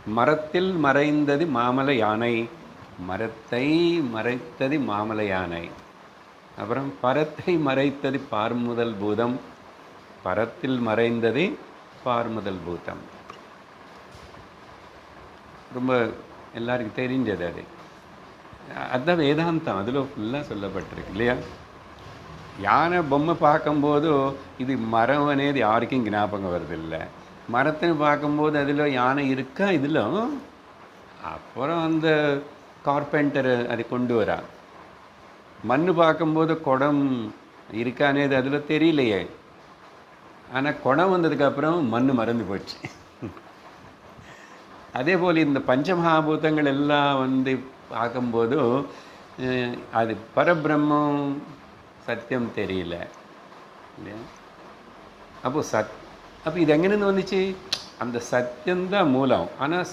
மரத்தில் மறைந்தது மாமலை யானை மரத்தை மறைத்தது மாமலை யானை அப்புறம் பரத்தை மறைத்தது பார்முதல் பூதம் பரத்தில் மறைந்தது பார்முதல் பூதம் ரொம்ப எல்லாருக்கும் தெரிஞ்சது அது அதுதான் வேதாந்தம் அதில் ஃபுல்லாக சொல்லப்பட்டிருக்கு இல்லையா யானை பொம்மை பார்க்கும்போது இது மரம் అనేది யாருக்கும் ஞாபகம் வருதில்லை மரத்தை பார்க்கும்போது அதில் யானை இருக்கா? இதில். அப்புறம் அந்த கார்பெண்டர் அதை கொண்டு வரா மண் பார்க்கும்போது குடம் இருக்கானேது அதில் தெரியலையே. ஆனால் குடம் வந்ததுக்கப்புறம் மண் மறந்து போச்சு. அதே போல் இந்த பஞ்சமகாபூதங்கள் எல்லாம் வந்து பார்க்கும்போதும் அது பரபிரம்மம் சத்தியம் தெரியல. இல்லையா? அப்போது சத் அப்போ இது எங்கேருந்து வந்துச்சு அந்த சத்தியம்தான் மூலம் ஆனால்